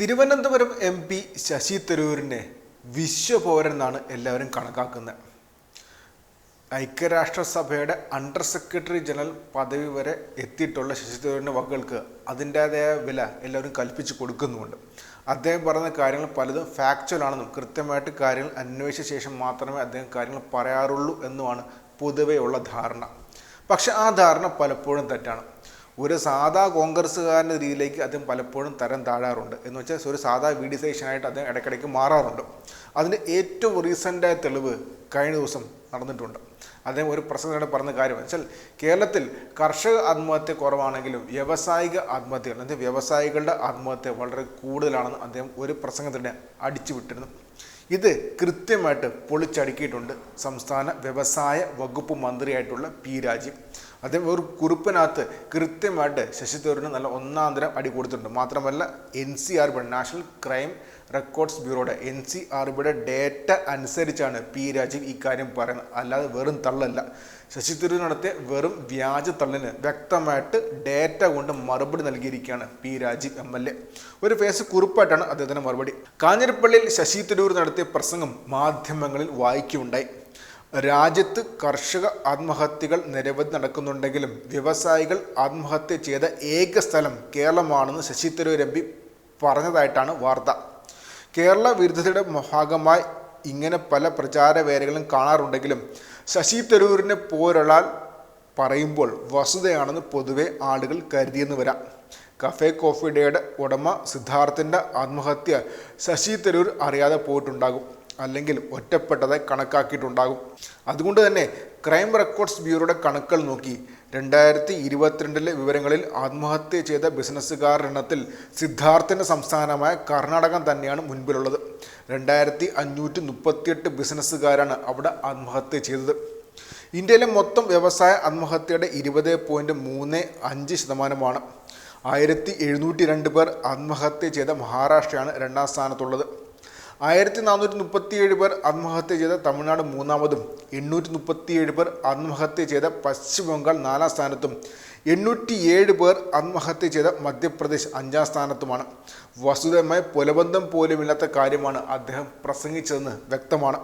Thiruvananthapuram M P Sasi തരൂരിനെ വിശ്വപൗരൻ എല്ലാവരും കണക്കാക്കുന്നത്. ഐക്യരാഷ്ട്രസഭയുടെ അണ്ടർ സെക്രട്ടറി ജനറൽ പദവി വരെ എത്തിയിട്ടുള്ള ശശി തരൂരിന്റെ വാക്കുകൾക്ക് അതിന്റേതായ വില എല്ലാവരും കൽപ്പിച്ച് കൊടുക്കുന്നുമുണ്ട്. അദ്ദേഹം പറയുന്ന കാര്യങ്ങൾ പലതും ഫാക്ച്വൽ ആണെന്നും കൃത്യമായിട്ട് കാര്യങ്ങൾ അന്വേഷിച്ച ശേഷം മാത്രമേ അദ്ദേഹം കാര്യങ്ങൾ പറയാറുള്ളൂ എന്നുമാണ് പൊതുവെയുള്ള ധാരണ. പക്ഷെ ആ ധാരണ പലപ്പോഴും തെറ്റാണ്. ഒരു സാധാ കോൺഗ്രസ്സുകാരന്റെ രീതിയിലേക്ക് അദ്ദേഹം പലപ്പോഴും തരം താഴാറുണ്ട്. എന്ന് വെച്ചാൽ ഒരു സാധാ വി ഡി സേഷനായിട്ട് അദ്ദേഹം ഇടയ്ക്കിടയ്ക്ക് മാറാറുണ്ട്. അതിന്റെ ഏറ്റവും റീസെന്റായ തെളിവ് കഴിഞ്ഞ ദിവസം നടന്നിട്ടുണ്ട്. അദ്ദേഹം ഒരു പ്രസംഗത്തോടെ പറഞ്ഞ കാര്യം വെച്ചാൽ കേരളത്തിൽ കർഷക ആത്മഹത്യ കുറവാണെങ്കിലും വ്യാവസായിക ആത്മഹത്യകൾ അതായത് വ്യവസായികളുടെ ആത്മഹത്യ വളരെ കൂടുതലാണെന്ന് അദ്ദേഹം ഒരു പ്രസംഗത്തിനെ അടിച്ചു വിട്ടിരുന്നു. ഇത് കൃത്യമായിട്ട് പൊളിച്ചടുക്കിയിട്ടുണ്ട് സംസ്ഥാന വ്യവസായ വകുപ്പ് മന്ത്രിയായിട്ടുള്ള പി രാജീവ്. അദ്ദേഹം ഒരു കുറിപ്പിനകത്ത് കൃത്യമായിട്ട് ശശി തരൂരിന് നല്ല ഒന്നാം തരം അടി കൊടുത്തിട്ടുണ്ട്. മാത്രമല്ല N C R B national crime records ബ്യൂറോയുടെ N C R ബിയുടെ ഡേറ്റ അനുസരിച്ചാണ് പി രാജീവ് ഇക്കാര്യം പറയുന്നത്. അല്ലാതെ വെറും തള്ളല്ല. ശശി തരൂർ നടത്തിയ വെറും വ്യാജ തള്ളിന് വ്യക്തമായിട്ട് ഡേറ്റ കൊണ്ട് മറുപടി നൽകിയിരിക്കുകയാണ് P Rajeev M L A. ഒരു ഫേസ് കുറിപ്പായിട്ടാണ് അദ്ദേഹത്തിന്റെ മറുപടി. കാഞ്ഞിരപ്പള്ളിയിൽ ശശി തരൂർ നടത്തിയ പ്രസംഗം മാധ്യമങ്ങളിൽ വായിക്കുകയുണ്ടായി. രാജ്യത്ത് കർഷക ആത്മഹത്യകൾ നിരവധി നടക്കുന്നുണ്ടെങ്കിലും വ്യവസായികൾ ആത്മഹത്യ ചെയ്ത ഏക സ്ഥലം കേരളമാണെന്ന് ശശി തരൂർ എം പി പറഞ്ഞതായിട്ടാണ് വാർത്ത. കേരള വിരുദ്ധതയുടെ ഭാഗമായി ഇങ്ങനെ പല പ്രചാരവേലകളും കാണാറുണ്ടെങ്കിലും ശശി തരൂരിനെ പോരൊരാൾ പറയുമ്പോൾ വസുതയാണെന്ന് പൊതുവെ ആളുകൾ കരുതിയെന്ന് വരാം. കഫേ കോഫി ഡേയുടെ ഉടമ സിദ്ധാർത്ഥിന്റെ ആത്മഹത്യ ശശി തരൂർ അറിയാതെ പോയിട്ടുണ്ടാകും. അല്ലെങ്കിൽ ഒറ്റപ്പെട്ടതായി കണക്കാക്കിയിട്ടുണ്ടാകും. അതുകൊണ്ട് തന്നെ ക്രൈം റെക്കോർഡ്സ് ബ്യൂറോയുടെ കണക്കുകൾ നോക്കി. രണ്ടായിരത്തി ഇരുപത്തിരണ്ടിലെ വിവരങ്ങളിൽ ആത്മഹത്യ ചെയ്ത ബിസിനസ്സുകാരുടെ എണ്ണത്തിൽ സിദ്ധാർത്ഥിന്റെ സംസ്ഥാനമായ കർണാടകം തന്നെയാണ് മുൻപിലുള്ളത്. രണ്ടായിരത്തി അഞ്ഞൂറ്റി മുപ്പത്തിയെട്ട് ബിസിനസ്സുകാരാണ് അവിടെ ആത്മഹത്യ ചെയ്തത്. ഇന്ത്യയിലെ മൊത്തം വ്യവസായ ആത്മഹത്യയുടെ ഇരുപത് പോയിന്റ് മൂന്ന് അഞ്ച് ശതമാനമാണ്. ആയിരത്തി എഴുന്നൂറ്റി രണ്ട് പേർ ആത്മഹത്യ ചെയ്ത മഹാരാഷ്ട്രയാണ് രണ്ടാം സ്ഥാനത്തുള്ളത്. ആയിരത്തി നാനൂറ്റി മുപ്പത്തിയേഴ് പേർ ആത്മഹത്യ ചെയ്ത തമിഴ്നാട് മൂന്നാമതും. എണ്ണൂറ്റി മുപ്പത്തിയേഴ് പേർ ആത്മഹത്യ ചെയ്ത പശ്ചിമ ബംഗാൾ നാലാം സ്ഥാനത്തും. എണ്ണൂറ്റി ഏഴ് പേർ ആത്മഹത്യ ചെയ്ത മധ്യപ്രദേശ് അഞ്ചാം സ്ഥാനത്തുമാണ്. വസുതമായ പുലബന്ധം പോലുമില്ലാത്ത കാര്യമാണ് അദ്ദേഹം പ്രസംഗിച്ചതെന്ന് വ്യക്തമാണ്.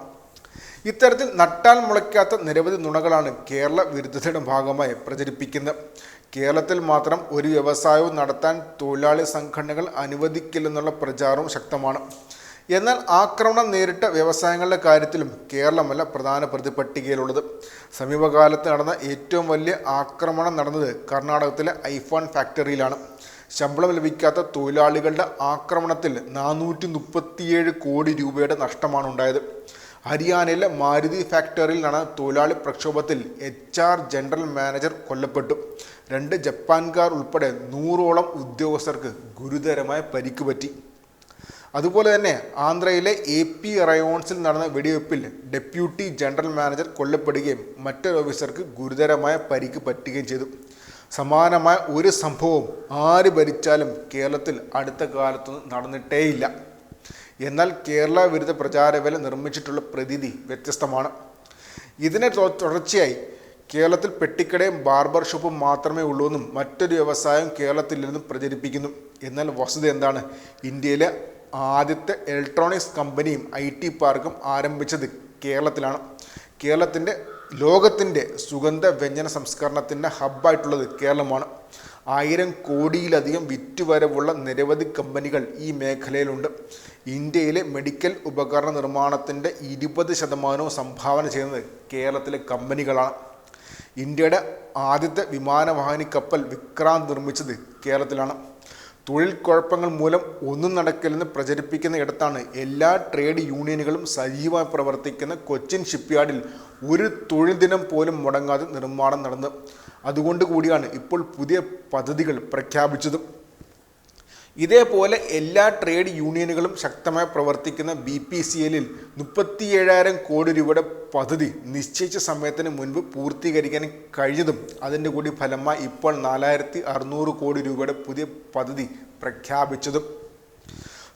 ഇത്തരത്തിൽ നട്ടാൽ മുളയ്ക്കാത്ത നിരവധി നുണകളാണ് കേരള വിരുദ്ധതയുടെ ഭാഗമായി പ്രചരിപ്പിക്കുന്നത്. കേരളത്തിൽ മാത്രം ഒരു വ്യവസായവും നടത്താൻ തൊഴിലാളി സംഘടനകൾ അനുവദിക്കില്ലെന്നുള്ള പ്രചാരവും ശക്തമാണ്. എന്നാൽ ആക്രമണം നേരിട്ട വ്യവസായങ്ങളുടെ കാര്യത്തിലും കേരളമല്ല പ്രധാന പ്രതിപട്ടികയിലുള്ളത്. സമീപകാലത്ത് നടന്ന ഏറ്റവും വലിയ ആക്രമണം നടന്നത് കർണാടകത്തിലെ ഐഫോൺ ഫാക്ടറിയിലാണ്. ശമ്പളം ലഭിക്കാത്ത തൊഴിലാളികളുടെ ആക്രമണത്തിൽ നാനൂറ്റി മുപ്പത്തിയേഴ് കോടി രൂപയുടെ നഷ്ടമാണ് ഉണ്ടായത്. ഹരിയാനയിലെ മാരുതി ഫാക്ടറിയിൽ നടന്ന തൊഴിലാളി പ്രക്ഷോഭത്തിൽ എച്ച് ആർ ജനറൽ മാനേജർ കൊല്ലപ്പെട്ടു. രണ്ട് ജപ്പാൻകാർ ഉൾപ്പെടെ നൂറോളം ഉദ്യോഗസ്ഥർക്ക് ഗുരുതരമായ പരിക്ക് പറ്റി. അതുപോലെ തന്നെ ആന്ധ്രയിലെ എ പി റയോൺസിൽ നടന്ന വെടിവെപ്പിൽ ഡെപ്യൂട്ടി ജനറൽ മാനേജർ കൊല്ലപ്പെടുകയും മറ്റൊരു ഓഫീസർക്ക് ഗുരുതരമായ പരിക്ക് പറ്റുകയും ചെയ്തു. സമാനമായ ഒരു സംഭവം ആര് ഭരിച്ചാലും കേരളത്തിൽ അടുത്ത കാലത്തൊന്നും നടന്നിട്ടേയില്ല. എന്നാൽ കേരള വിരുദ്ധ പ്രചാരവേല നിർമ്മിച്ചിട്ടുള്ള പ്രതീതി വ്യത്യസ്തമാണ്. ഇതിനെ തുടർച്ചയായി കേരളത്തിൽ പെട്ടിക്കടയും ബാർബർ ഷോപ്പും മാത്രമേ ഉള്ളൂ എന്നും മറ്റൊരു വ്യവസായം കേരളത്തിൽ നിന്നും പ്രചരിപ്പിക്കുന്നു. എന്നാൽ വസ്തുത എന്താണ്? ഇന്ത്യയിലെ ആദ്യത്തെ ഇലക്ട്രോണിക്സ് കമ്പനിയും ഐ ടി പാർക്കും ആരംഭിച്ചത് കേരളത്തിലാണ്. കേരളത്തിന്റെ ലോകത്തിന്റെ സുഗന്ധ വ്യഞ്ജന സംസ്കരണത്തിന്റെ ഹബ്ബായിട്ടുള്ളത് കേരളമാണ്. ആയിരം കോടിയിലധികം വിറ്റുവരവുള്ള നിരവധി കമ്പനികൾ ഈ മേഖലയിലുണ്ട്. ഇന്ത്യയിലെ മെഡിക്കൽ ഉപകരണ നിർമ്മാണത്തിന്റെ ഇരുപത് ശതമാനവും സംഭാവന ചെയ്യുന്നത് കേരളത്തിലെ കമ്പനികളാണ് ഇന്ത്യയുടെ ആദ്യത്തെ വിമാനവാഹിനി കപ്പൽ വിക്രാന്ത് നിർമ്മിച്ചത് കേരളത്തിലാണ്. തൊഴിൽ കുഴപ്പങ്ങൾ മൂലം ഒന്നും നടക്കില്ലെന്ന് പ്രചരിപ്പിക്കുന്ന ഇടത്താണ് എല്ലാ ട്രേഡ് യൂണിയനുകളും സജീവമായി പ്രവർത്തിക്കുന്ന കൊച്ചിൻ ഷിപ്പ്യാർഡിൽ ഒരു തൊഴിൽ ദിനം പോലും മുടങ്ങാതെ നിർമ്മാണം നടന്നത്. അതുകൊണ്ട് കൂടിയാണ് ഇപ്പോൾ പുതിയ പദ്ധതികൾ പ്രഖ്യാപിച്ചതും. ഇതേപോലെ എല്ലാ ട്രേഡ് യൂണിയനുകളും ശക്തമായി പ്രവർത്തിക്കുന്ന ബി പി സി എല്ലിൽ മുപ്പത്തിയേഴായിരം കോടി രൂപയുടെ പദ്ധതി നിശ്ചയിച്ച സമയത്തിന് മുൻപ് പൂർത്തീകരിക്കാൻ കഴിഞ്ഞതും അതിന്റെ കൂടി ഫലമായി ഇപ്പോൾ നാലായിരത്തി അറുന്നൂറ് കോടി രൂപയുടെ പുതിയ പദ്ധതി പ്രഖ്യാപിച്ചതും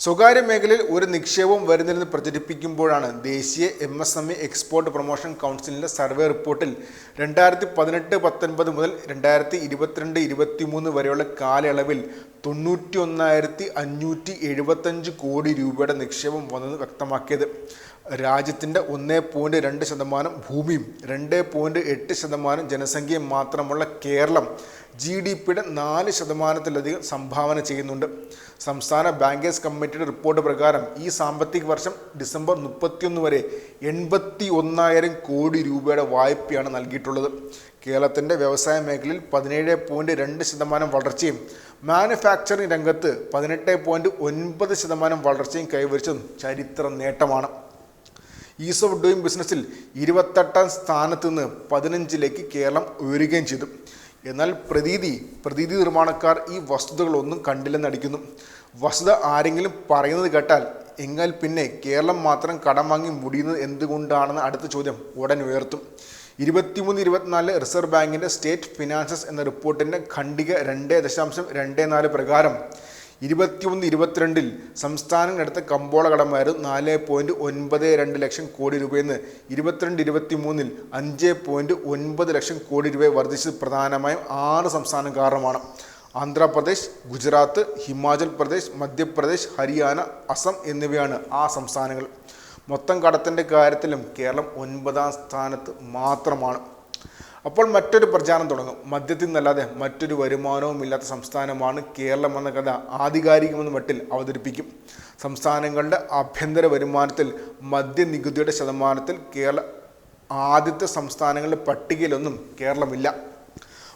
സ്വകാര്യ മേഖലയിൽ ഒരു നിക്ഷേപവും വരുന്നില്ലെന്ന് പ്രചരിപ്പിക്കുമ്പോഴാണ് ദേശീയ M S M E export promotion കൗൺസിലിന്റെ സർവേ റിപ്പോർട്ടിൽ രണ്ടായിരത്തി പതിനെട്ട് പത്തൊൻപത് മുതൽ രണ്ടായിരത്തി ഇരുപത്തിരണ്ട് ഇരുപത്തിമൂന്ന് വരെയുള്ള കാലയളവിൽ തൊണ്ണൂറ്റി ഒന്നായിരത്തി അഞ്ഞൂറ്റി എഴുപത്തഞ്ച് കോടി രൂപയുടെ നിക്ഷേപം വന്നത് വ്യക്തമാക്കിയത്. രാജ്യത്തിന്റെ ഒന്ന് പോയിന്റ് രണ്ട് ശതമാനം ഭൂമിയും രണ്ട് പോയിന്റ് എട്ട് ശതമാനം ജനസംഖ്യയും മാത്രമുള്ള കേരളം ജി ഡി പിയുടെ നാല് ശതമാനത്തിലധികം സംഭാവന ചെയ്യുന്നുണ്ട്. സംസ്ഥാന ബാങ്കേഴ്സ് കമ്മിറ്റിയുടെ റിപ്പോർട്ട് പ്രകാരം ഈ സാമ്പത്തിക വർഷം ഡിസംബർ മുപ്പത്തിയൊന്ന് വരെ എൺപത്തി ഒന്നായിരം കോടി രൂപയുടെ വായ്പയാണ് നൽകിയിട്ടുള്ളത്. കേരളത്തിന്റെ വ്യവസായ മേഖലയിൽ പതിനേഴ് പോയിന്റ് രണ്ട് ശതമാനം വളർച്ചയും മാനുഫാക്ചറിംഗ് രംഗത്ത് പതിനെട്ട് പോയിന്റ് ഒൻപത് ശതമാനം വളർച്ചയും കൈവരിച്ചതും ചരിത്ര നേട്ടമാണ്. ഈസ് ഓഫ് ഡൂയിങ് ബിസിനസ്സിൽ ഇരുപത്തെട്ടാം സ്ഥാനത്ത് നിന്ന് പതിനഞ്ചിലേക്ക് കേരളം ഉയരുകയും ചെയ്തു. എന്നാൽ പ്രതീതി പ്രതീതി നിർമ്മാണക്കാർ ഈ വസ്തുതകളൊന്നും കണ്ടില്ലെന്ന് അടിക്കുന്നു. വസ്തുത ആരെങ്കിലും പറയുന്നത് കേട്ടാൽ എങ്കിൽ പിന്നെ കേരളം മാത്രം കടം വാങ്ങി മുടിയുന്നത് എന്തുകൊണ്ടാണെന്ന് അടുത്ത ചോദ്യം ഉടൻ ഉയർത്തും. ഇരുപത്തിമൂന്ന് ഇരുപത്തിനാല് റിസർവ് ബാങ്കിന്റെ സ്റ്റേറ്റ് ഫിനാൻസസ് എന്ന റിപ്പോർട്ടിന്റെ ഖണ്ഡിക രണ്ട് ദശാംശം രണ്ട് നാല് പ്രകാരം ഇരുപത്തിയൊന്ന് ഇരുപത്തിരണ്ടിൽ സംസ്ഥാനങ്ങളെടുത്ത കമ്പോള കടമായിരുന്നു നാല് പോയിന്റ് ഒൻപത് രണ്ട് ലക്ഷം കോടി രൂപയെന്ന് ഇരുപത്തിരണ്ട് ഇരുപത്തി മൂന്നിൽ അഞ്ച് പോയിന്റ് ഒൻപത് ലക്ഷം കോടി രൂപയെ വർദ്ധിച്ചത് പ്രധാനമായും ആറ് സംസ്ഥാനം കാരണമാണ്. ആന്ധ്രാപ്രദേശ് ഗുജറാത്ത് ഹിമാചൽ പ്രദേശ് മധ്യപ്രദേശ് ഹരിയാന അസം എന്നിവയാണ് ആ സംസ്ഥാനങ്ങൾ. മൊത്തം കടത്തിന്റെ കാര്യത്തിലും കേരളം ഒൻപതാം സ്ഥാനത്ത് മാത്രമാണ്. അപ്പോൾ മറ്റൊരു പ്രചാരണം തുടങ്ങും. മദ്യത്തിൽ നിന്നല്ലാതെ മറ്റൊരു വരുമാനവും ഇല്ലാത്ത സംസ്ഥാനമാണ് കേരളം എന്ന കഥ ആധികാരികമെന്ന മട്ടിൽ അവതരിപ്പിക്കും. സംസ്ഥാനങ്ങളുടെ ആഭ്യന്തര വരുമാനത്തിൽ മദ്യനികുതിയുടെ ശതമാനത്തിൽ കേരള ആദ്യത്തെ സംസ്ഥാനങ്ങളുടെ പട്ടികയിലൊന്നും കേരളമില്ല.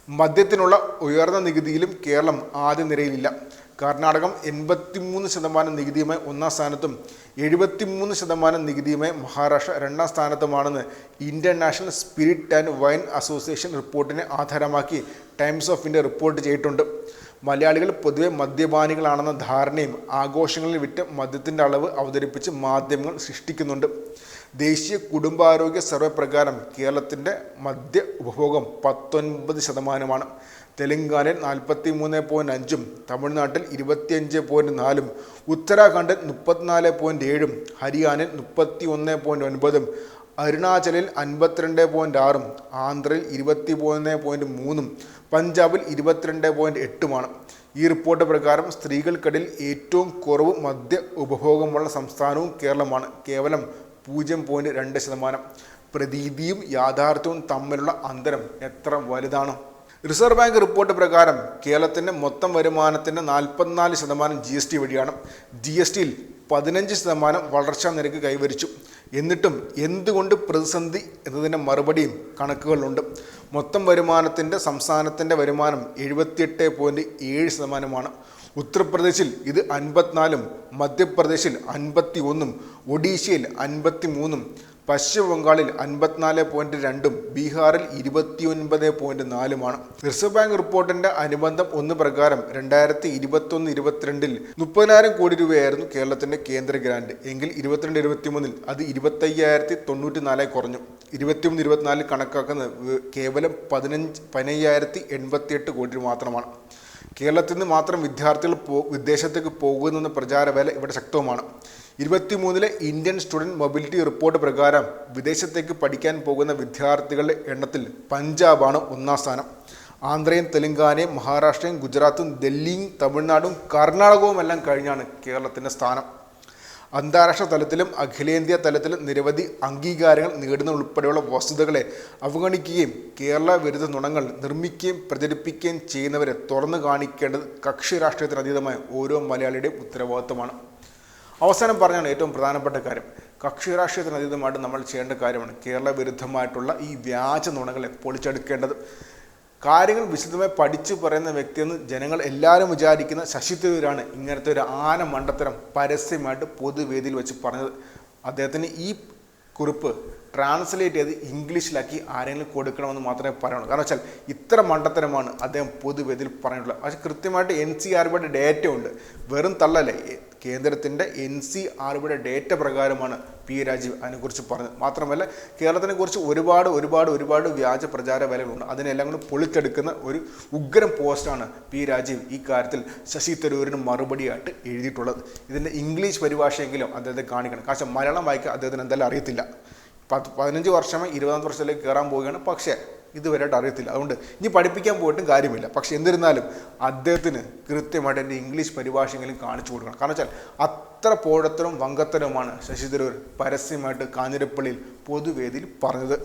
മദ്യത്തിനുള്ള ഉയർന്ന നികുതിയിലും കേരളം ആദ്യ നിരയിലില്ല. കർണാടകം എൺപത്തിമൂന്ന് ശതമാനം നികുതിയുമായി ഒന്നാം സ്ഥാനത്തും എഴുപത്തിമൂന്ന് ശതമാനം നികുതിയുമായി മഹാരാഷ്ട്ര രണ്ടാം സ്ഥാനത്തുമാണെന്ന് international spirit and wine association റിപ്പോർട്ടിനെ ആധാരമാക്കി ടൈംസ് ഓഫ് ഇന്ത്യ റിപ്പോർട്ട് ചെയ്തിട്ടുണ്ട്. മലയാളികൾ പൊതുവെ മദ്യപാനികളാണെന്ന ധാരണയും ആഘോഷങ്ങളിൽ വിറ്റ് മദ്യത്തിന്റെ അളവ് അവതരിപ്പിച്ച് മാധ്യമങ്ങൾ സൃഷ്ടിക്കുന്നുണ്ട്. ദേശീയ കുടുംബാരോഗ്യ സർവേ പ്രകാരം കേരളത്തിന്റെ മദ്യ ഉപഭോഗം പത്തൊൻപത് ശതമാനമാണ്. തെലങ്കാനയിൽ നാൽപ്പത്തി മൂന്ന് പോയിന്റ് അഞ്ചും തമിഴ്നാട്ടിൽ ഇരുപത്തിയഞ്ച് പോയിന്റ് നാലും ഉത്തരാഖണ്ഡിൽ മുപ്പത്തിനാല് പോയിന്റ് ഏഴും ഹരിയാനയിൽ മുപ്പത്തി ഒന്ന് പോയിന്റ് ഒൻപതും അരുണാചലിൽ അൻപത്തിരണ്ട് പോയിന്റ് ആറും ആന്ധ്രയിൽ ഇരുപത്തി മൂന്ന് പോയിന്റ് മൂന്നും പഞ്ചാബിൽ ഇരുപത്തിരണ്ട് പോയിന്റ് എട്ടുമാണ്. ഈ റിപ്പോർട്ട് പ്രകാരം സ്ത്രീകൾക്കിടയിൽ ഏറ്റവും കുറവ് മദ്യ ഉപഭോഗമുള്ള സംസ്ഥാനവും കേരളമാണ്. കേവലം പൂജ്യം പോയിന്റ് രണ്ട് ശതമാനം. പ്രതീതിയും യാഥാർത്ഥ്യവും തമ്മിലുള്ള അന്തരം എത്ര വലുതാണ്? റിസർവ് ബാങ്ക് റിപ്പോർട്ട് പ്രകാരം കേരളത്തിന്റെ മൊത്തം വരുമാനത്തിന്റെ നാൽപ്പത്തിനാല് ശതമാനം ജി എസ് ടി വഴിയാണ്. ജി എസ് ടിയിൽ പതിനഞ്ച് ശതമാനം വളർച്ചാ നിരക്ക് കൈവരിച്ചു. എന്നിട്ടും എന്തുകൊണ്ട് പ്രതിസന്ധി എന്നതിന്റെ മറുപടിയും കണക്കുകളുണ്ട്. മൊത്തം വരുമാനത്തിന്റെ സംസ്ഥാനത്തിന്റെ വരുമാനം എഴുപത്തിയെട്ട് പോയിന്റ് ഏഴ് ശതമാനമാണ്. ഉത്തർപ്രദേശിൽ ഇത് അൻപത്തിനാലും മധ്യപ്രദേശിൽ അൻപത്തി ഒന്നും ഒഡീഷയിൽ അൻപത്തി മൂന്നും പശ്ചിമ ബംഗാളിൽ അൻപത്തിനാല് പോയിന്റ് രണ്ടും ബീഹാറിൽ ഇരുപത്തിയൊൻപത് പോയിന്റ് നാലുമാണ്. റിസർവ് ബാങ്ക് റിപ്പോർട്ടിന്റെ അനുബന്ധം ഒന്ന് പ്രകാരം രണ്ടായിരത്തി ഇരുപത്തൊന്ന് ഇരുപത്തിരണ്ടിൽ മുപ്പതിനായിരം കോടി രൂപയായിരുന്നു കേരളത്തിന്റെ കേന്ദ്ര ഗ്രാന്റ്. എങ്കിൽ ഇരുപത്തിരണ്ട് ഇരുപത്തിമൂന്നിൽ അത് ഇരുപത്തയ്യായിരത്തി തൊണ്ണൂറ്റി നാലായി കുറഞ്ഞു. ഇരുപത്തിമൂന്ന് ഇരുപത്തിനാലിൽ കണക്കാക്കുന്നത് കേവലം പതിനഞ്ച് പതിനയ്യായിരത്തി എൺപത്തിയെട്ട് കോടി രൂപ മാത്രമാണ്. കേരളത്തിൽ നിന്ന് മാത്രം വിദ്യാർത്ഥികൾ പോ വിദേശത്തേക്ക് പോകുന്നെന്ന പ്രചാരവേല ഇവിടെ ശക്തവുമാണ്. ഇരുപത്തിമൂന്നിലെ ഇന്ത്യൻ സ്റ്റുഡന്റ് മൊബിലിറ്റി റിപ്പോർട്ട് പ്രകാരം വിദേശത്തേക്ക് പഠിക്കാൻ പോകുന്ന വിദ്യാർത്ഥികളുടെ എണ്ണത്തിൽ പഞ്ചാബാണ് ഒന്നാം സ്ഥാനം. ആന്ധ്രയും തെലങ്കാനയും മഹാരാഷ്ട്രയും ഗുജറാത്തും ഡൽഹിയും തമിഴ്നാടും കർണാടകവും എല്ലാം കഴിഞ്ഞാണ് കേരളത്തിന്റെ സ്ഥാനം. അന്താരാഷ്ട്ര തലത്തിലും അഖിലേന്ത്യാ തലത്തിലും നിരവധി അംഗീകാരങ്ങൾ നേടുന്ന ഉൾപ്പെടെയുള്ള വസ്തുതകളെ അവഗണിക്കുകയും കേരള വിരുദ്ധ നുണങ്ങൾ നിർമ്മിക്കുകയും പ്രചരിപ്പിക്കുകയും ചെയ്യുന്നവരെ തുറന്നു കാണിക്കേണ്ടത് കക്ഷി രാഷ്ട്രീയത്തിന് അതീതമായ ഓരോ മലയാളിയുടെയും ഉത്തരവാദിത്തമാണ്. അവസാനം പറഞ്ഞാണ് ഏറ്റവും പ്രധാനപ്പെട്ട കാര്യം. കക്ഷി രാഷ്ട്രീയത്തിന് അതീതമായിട്ട് നമ്മൾ ചെയ്യേണ്ട കാര്യമാണ് കേരള വിരുദ്ധമായിട്ടുള്ള ഈ വ്യാജ നുണകളെ പൊളിച്ചെടുക്കേണ്ടത്. കാര്യങ്ങൾ വിശദമായി പഠിച്ചു പറയുന്ന വ്യക്തിയെന്ന് ജനങ്ങൾ എല്ലാവരും വിചാരിക്കുന്ന ശശി തരൂരാണ് ഇങ്ങനത്തെ ഒരു ആന മണ്ടത്തരം പരസ്യമായിട്ട് പൊതുവേദിയിൽ വെച്ച് പറഞ്ഞത്. അദ്ദേഹത്തിന് ഈ കുറിപ്പ് ട്രാൻസ്ലേറ്റ് ചെയ്ത് ഇംഗ്ലീഷിലാക്കി ആരെങ്കിലും കൊടുക്കണമെന്ന് മാത്രമേ പറയുള്ളൂ. കാരണം വെച്ചാൽ ഇത്ര മണ്ടത്തരമാണ് അദ്ദേഹം പൊതുവേദിയിൽ പറഞ്ഞിട്ടുള്ളത്. പക്ഷേ കൃത്യമായിട്ട് എൻ സി ആർ ഡേറ്റ ഉണ്ട്. വെറും തള്ളല്ലേ? കേന്ദ്രത്തിന്റെ എൻ സി ആർ ഡേറ്റ പ്രകാരമാണ് പി രാജീവ് അതിനെക്കുറിച്ച് പറഞ്ഞത്. മാത്രമല്ല കേരളത്തിനെ കുറിച്ച് ഒരുപാട് ഒരുപാട് ഒരുപാട് വ്യാജ പ്രചാര വിലകളുണ്ട്. അതിനെല്ലാം കൂടി പൊളിച്ചെടുക്കുന്ന ഒരു ഉഗ്രം പോസ്റ്റാണ് പി രാജീവ് ഈ കാര്യത്തിൽ ശശി തരൂരിന് മറുപടിയായിട്ട് എഴുതിയിട്ടുള്ളത്. ഇതിന്റെ ഇംഗ്ലീഷ് പരിഭാഷയെങ്കിലും അദ്ദേഹത്തെ കാണിക്കണം. കാരണം മലയാളം വായിക്കാൻ അദ്ദേഹത്തിന് എന്തായാലും അറിയത്തില്ല. പത്ത് പതിനഞ്ച് വർഷമായി ഇരുപതാം വർഷത്തിലേക്ക് കയറാൻ പോവുകയാണ്. പക്ഷേ ഇതുവരെയായിട്ട് അറിയത്തില്ല. അതുകൊണ്ട് ഇനി പഠിപ്പിക്കാൻ പോയിട്ടും കാര്യമില്ല. പക്ഷെ എന്നിരുന്നാലും അദ്ദേഹത്തിന് കൃത്യമായിട്ട് എന്റെ ഇംഗ്ലീഷ് പരിഭാഷയെങ്കിലും കാണിച്ചു കൊടുക്കണം. കാരണം വെച്ചാൽ അത്ര പോഴത്തരവും വങ്കത്തരവുമാണ് ശശി തരൂർ പരസ്യമായിട്ട് കാഞ്ഞിരപ്പള്ളിയിൽ പൊതുവേദിയിൽ പറഞ്ഞത്.